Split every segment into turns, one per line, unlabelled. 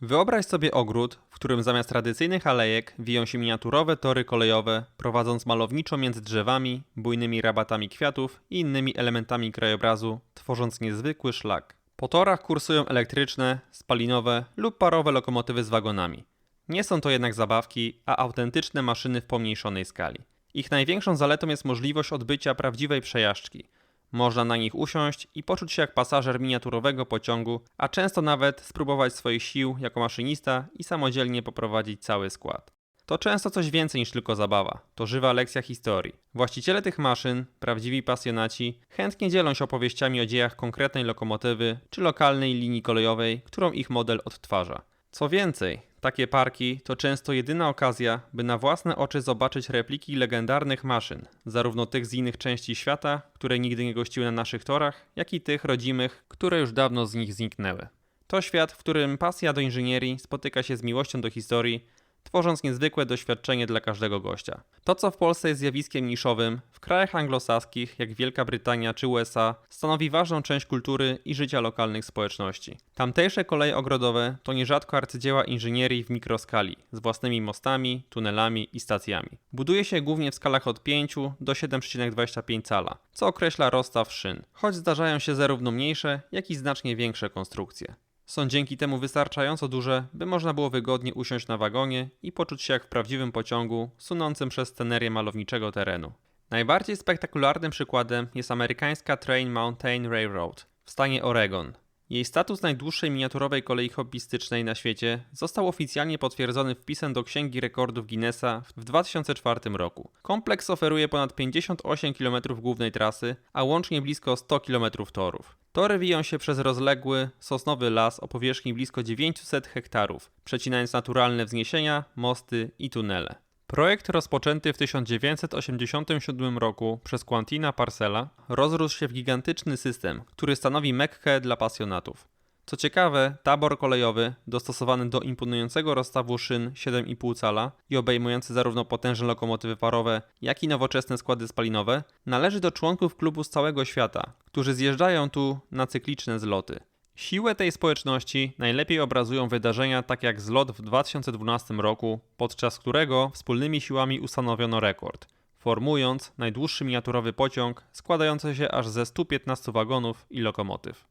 Wyobraź sobie ogród, w którym zamiast tradycyjnych alejek wiją się miniaturowe tory kolejowe, prowadząc malowniczo między drzewami, bujnymi rabatami kwiatów i innymi elementami krajobrazu, tworząc niezwykły szlak. Po torach kursują elektryczne, spalinowe lub parowe lokomotywy z wagonami. Nie są to jednak zabawki, a autentyczne maszyny w pomniejszonej skali. Ich największą zaletą jest możliwość odbycia prawdziwej przejażdżki. Można na nich usiąść i poczuć się jak pasażer miniaturowego pociągu, a często nawet spróbować swoich sił jako maszynista i samodzielnie poprowadzić cały skład. To często coś więcej niż tylko zabawa. To żywa lekcja historii. Właściciele tych maszyn, prawdziwi pasjonaci, chętnie dzielą się opowieściami o dziejach konkretnej lokomotywy czy lokalnej linii kolejowej, którą ich model odtwarza. Co więcej, takie parki to często jedyna okazja, by na własne oczy zobaczyć repliki legendarnych maszyn, zarówno tych z innych części świata, które nigdy nie gościły na naszych torach, jak i tych rodzimych, które już dawno z nich zniknęły. To świat, w którym pasja do inżynierii spotyka się z miłością do historii, tworząc niezwykłe doświadczenie dla każdego gościa. To, co w Polsce jest zjawiskiem niszowym, w krajach anglosaskich, jak Wielka Brytania czy USA, stanowi ważną część kultury i życia lokalnych społeczności. Tamtejsze koleje ogrodowe to nierzadko arcydzieła inżynierii w mikroskali, z własnymi mostami, tunelami i stacjami. Buduje się głównie w skalach od 5 do 7,25 cala, co określa rozstaw szyn, choć zdarzają się zarówno mniejsze, jak i znacznie większe konstrukcje są dzięki temu wystarczająco duże, by można było wygodnie usiąść na wagonie i poczuć się jak w prawdziwym pociągu sunącym przez scenerię malowniczego terenu. Najbardziej spektakularnym przykładem jest amerykańska Train Mountain Railroad w stanie Oregon, jej status najdłuższej miniaturowej kolei hobbystycznej na świecie został oficjalnie potwierdzony wpisem do Księgi Rekordów Guinnessa w 2004 roku. Kompleks oferuje ponad 58 km głównej trasy, a łącznie blisko 100 km torów. Tory wiją się przez rozległy, sosnowy las o powierzchni blisko 900 hektarów, przecinając naturalne wzniesienia, mosty i tunele. Projekt rozpoczęty w 1987 roku przez Quantina Parcela rozrósł się w gigantyczny system, który stanowi mekkę dla pasjonatów. Co ciekawe, tabor kolejowy, dostosowany do imponującego rozstawu szyn 7,5 cala i obejmujący zarówno potężne lokomotywy parowe, jak i nowoczesne składy spalinowe, należy do członków klubu z całego świata, którzy zjeżdżają tu na cykliczne zloty. Siłę tej społeczności najlepiej obrazują wydarzenia takie jak zlot w 2012 roku, podczas którego wspólnymi siłami ustanowiono rekord, formując najdłuższy miniaturowy pociąg składający się aż ze 115 wagonów i lokomotyw.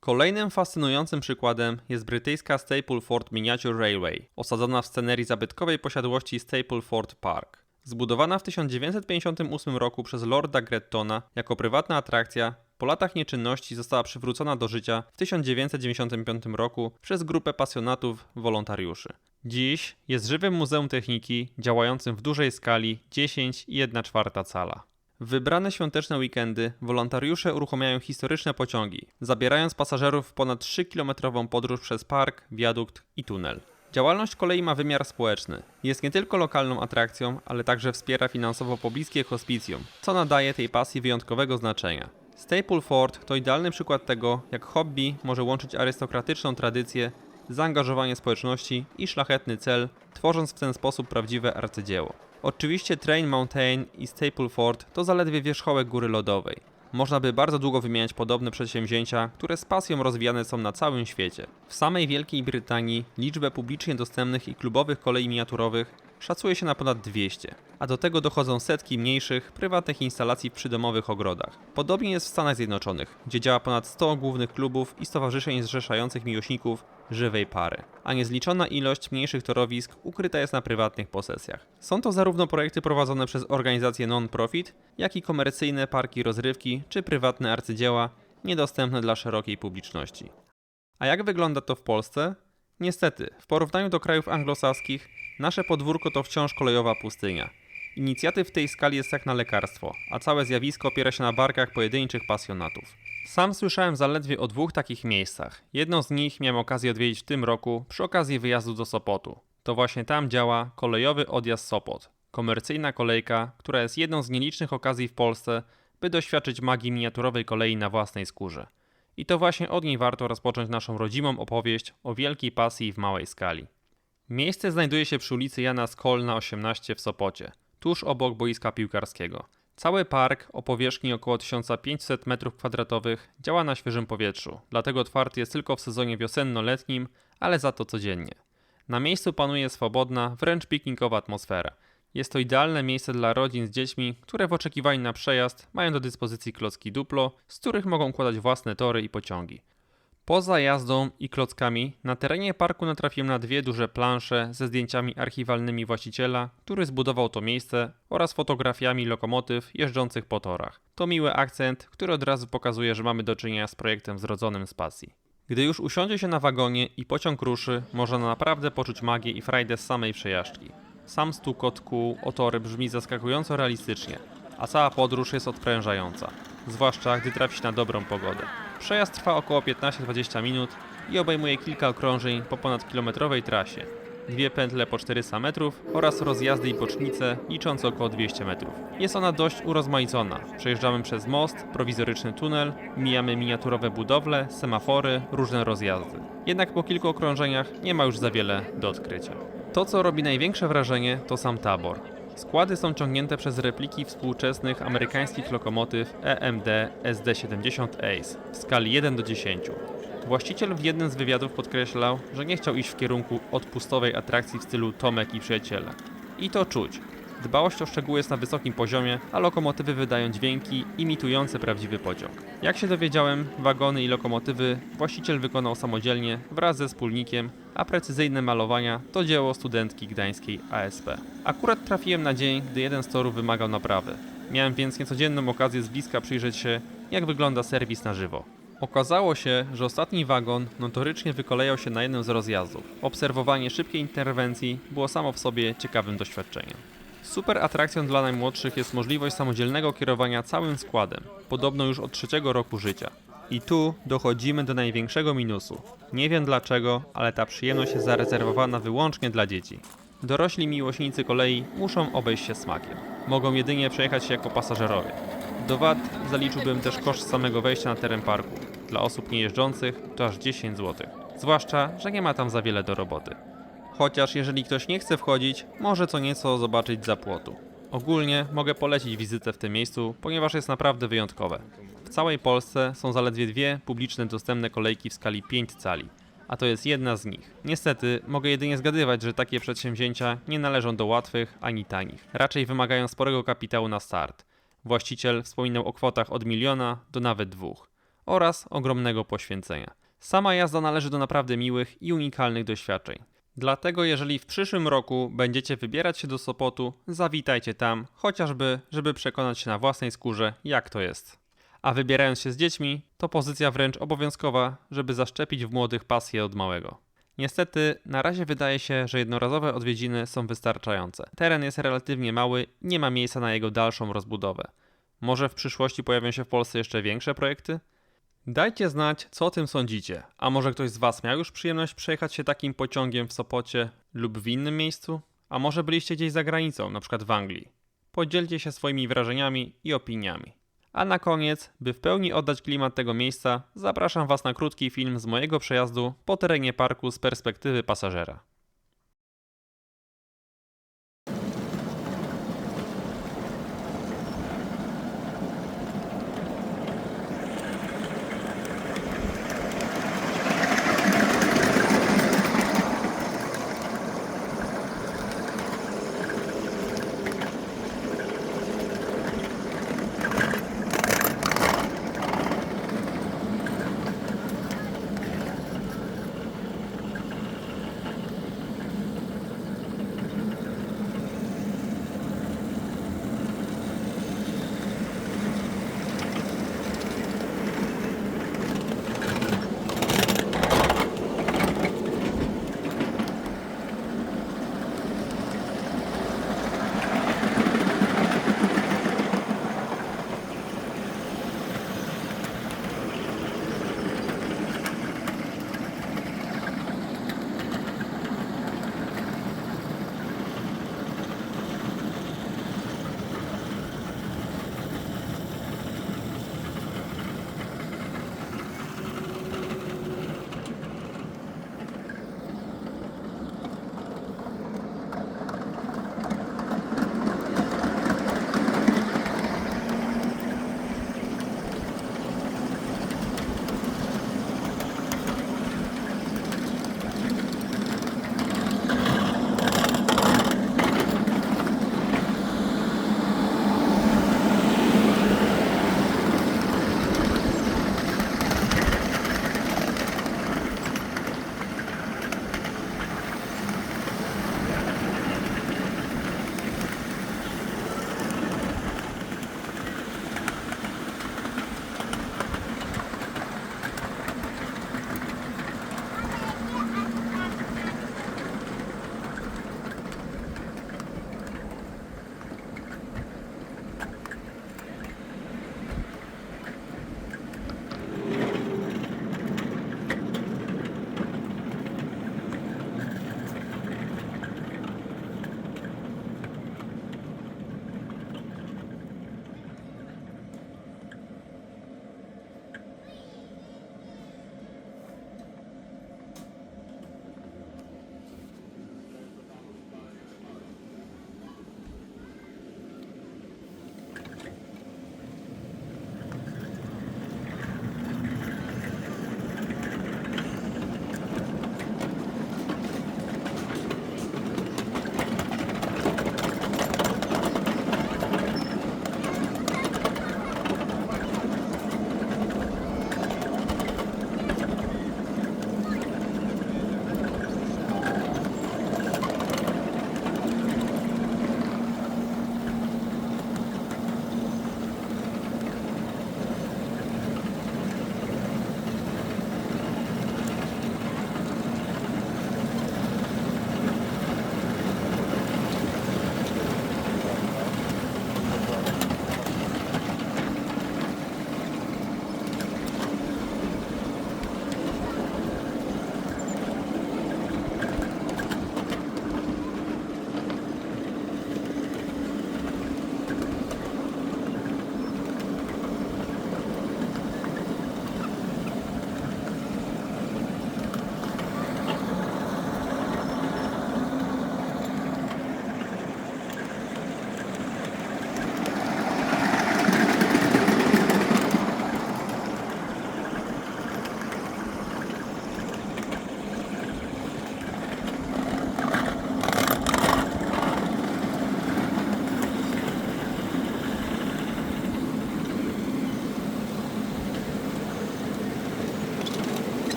Kolejnym fascynującym przykładem jest brytyjska Stapleford Miniature Railway, osadzona w scenerii zabytkowej posiadłości Stapleford Park. Zbudowana w 1958 roku przez Lorda Grettona jako prywatna atrakcja, po latach nieczynności została przywrócona do życia w 1995 roku przez grupę pasjonatów wolontariuszy. Dziś jest żywym muzeum techniki działającym w dużej skali 10 i 1 czwarta cala. W wybrane świąteczne weekendy wolontariusze uruchamiają historyczne pociągi, zabierając pasażerów w ponad 3-kilometrową podróż przez park, wiadukt i tunel. Działalność kolei ma wymiar społeczny. Jest nie tylko lokalną atrakcją, ale także wspiera finansowo pobliskie hospicjum, co nadaje tej pasji wyjątkowego znaczenia. Stapleford to idealny przykład tego, jak hobby może łączyć arystokratyczną tradycję, zaangażowanie społeczności i szlachetny cel, tworząc w ten sposób prawdziwe arcydzieło. Oczywiście Train Mountain i Stapleford to zaledwie wierzchołek góry lodowej. Można by bardzo długo wymieniać podobne przedsięwzięcia, które z pasją rozwijane są na całym świecie. W samej Wielkiej Brytanii liczbę publicznie dostępnych i klubowych kolei miniaturowych szacuje się na ponad 200, a do tego dochodzą setki mniejszych, prywatnych instalacji w przydomowych ogrodach. Podobnie jest w Stanach Zjednoczonych, gdzie działa ponad 100 głównych klubów i stowarzyszeń zrzeszających miłośników żywej pary, a niezliczona ilość mniejszych torowisk ukryta jest na prywatnych posesjach. Są to zarówno projekty prowadzone przez organizacje non-profit, jak i komercyjne parki rozrywki czy prywatne arcydzieła niedostępne dla szerokiej publiczności. A jak wygląda to w Polsce? Niestety, w porównaniu do krajów anglosaskich, nasze podwórko to wciąż kolejowa pustynia. Inicjatyw w tej skali jest jak na lekarstwo, a całe zjawisko opiera się na barkach pojedynczych pasjonatów. Sam słyszałem zaledwie o dwóch takich miejscach. Jedno z nich miałem okazję odwiedzić w tym roku przy okazji wyjazdu do Sopotu. To właśnie tam działa kolejowy odjazd Sopot. Komercyjna kolejka, która jest jedną z nielicznych okazji w Polsce, by doświadczyć magii miniaturowej kolei na własnej skórze. I to właśnie od niej warto rozpocząć naszą rodzimą opowieść o wielkiej pasji w małej skali. Miejsce znajduje się przy ulicy Jana Skolna 18 w Sopocie, tuż obok boiska piłkarskiego. Cały park o powierzchni około 1500 m2 działa na świeżym powietrzu, dlatego otwarty jest tylko w sezonie wiosenno-letnim, ale za to codziennie. Na miejscu panuje swobodna, wręcz piknikowa atmosfera. Jest to idealne miejsce dla rodzin z dziećmi, które w oczekiwaniu na przejazd mają do dyspozycji klocki duplo, z których mogą układać własne tory i pociągi. Poza jazdą i klockami, na terenie parku natrafiłem na dwie duże plansze ze zdjęciami archiwalnymi właściciela, który zbudował to miejsce oraz fotografiami lokomotyw jeżdżących po torach. To miły akcent, który od razu pokazuje, że mamy do czynienia z projektem zrodzonym z pasji. Gdy już usiądzie się na wagonie i pociąg ruszy, można naprawdę poczuć magię i frajdę z samej przejażdżki. Sam stukot kół o tory brzmi zaskakująco realistycznie, a cała podróż jest odprężająca, zwłaszcza gdy trafi się na dobrą pogodę. Przejazd trwa około 15-20 minut i obejmuje kilka okrążeń po ponad kilometrowej trasie. Dwie pętle po 400 metrów oraz rozjazdy i bocznice liczące około 200 metrów. Jest ona dość urozmaicona. Przejeżdżamy przez most, prowizoryczny tunel, mijamy miniaturowe budowle, semafory, różne rozjazdy. Jednak po kilku okrążeniach nie ma już za wiele do odkrycia. To, co robi największe wrażenie, to sam tabor. Składy są ciągnięte przez repliki współczesnych amerykańskich lokomotyw E EMD SD70 ACE w skali 1 do 10. Właściciel w jednym z wywiadów podkreślał, że nie chciał iść w kierunku odpustowej atrakcji w stylu Tomek i przyjaciele. I to czuć. Dbałość o szczegóły jest na wysokim poziomie, a lokomotywy wydają dźwięki imitujące prawdziwy pociąg. Jak się dowiedziałem, wagony i lokomotywy właściciel wykonał samodzielnie wraz ze wspólnikiem, a precyzyjne malowania to dzieło studentki gdańskiej ASP. Akurat trafiłem na dzień, gdy jeden z torów wymagał naprawy. Miałem więc niecodzienną okazję z bliska przyjrzeć się, jak wygląda serwis na żywo. Okazało się, że ostatni wagon notorycznie wykolejał się na jednym z rozjazdów. Obserwowanie szybkiej interwencji było samo w sobie ciekawym doświadczeniem. Super atrakcją dla najmłodszych jest możliwość samodzielnego kierowania całym składem, podobno już od trzeciego roku życia. I tu dochodzimy do największego minusu. Nie wiem dlaczego, ale ta przyjemność jest zarezerwowana wyłącznie dla dzieci. Dorośli miłośnicy kolei muszą obejść się smakiem. Mogą jedynie przejechać się jako pasażerowie. Do wad zaliczyłbym też koszt samego wejścia na teren parku. Dla osób niejeżdżących to aż 10 zł. Zwłaszcza, że nie ma tam za wiele do roboty. Chociaż jeżeli ktoś nie chce wchodzić, może co nieco zobaczyć za płotu. Ogólnie mogę polecić wizytę w tym miejscu, ponieważ jest naprawdę wyjątkowe. Całej Polsce są zaledwie dwie publiczne dostępne kolejki w skali 5 cali, a to jest jedna z nich. Niestety mogę jedynie zgadywać, że takie przedsięwzięcia nie należą do łatwych ani tanich. Raczej wymagają sporego kapitału na start. Właściciel wspominał o kwotach od miliona do nawet dwóch oraz ogromnego poświęcenia. Sama jazda należy do naprawdę miłych i unikalnych doświadczeń. Dlatego jeżeli w przyszłym roku będziecie wybierać się do Sopotu, zawitajcie tam, chociażby, żeby przekonać się na własnej skórze, jak to jest. A wybierając się z dziećmi, to pozycja wręcz obowiązkowa, żeby zaszczepić w młodych pasję od małego. Niestety, na razie wydaje się, że jednorazowe odwiedziny są wystarczające. Teren jest relatywnie mały, nie ma miejsca na jego dalszą rozbudowę. Może w przyszłości pojawią się w Polsce jeszcze większe projekty? Dajcie znać, co o tym sądzicie. A może ktoś z Was miał już przyjemność przejechać się takim pociągiem w Sopocie lub w innym miejscu? A może byliście gdzieś za granicą, przykład w Anglii? Podzielcie się swoimi wrażeniami i opiniami. A na koniec, by w pełni oddać klimat tego miejsca, zapraszam Was na krótki film z mojego przejazdu po terenie parku z perspektywy pasażera.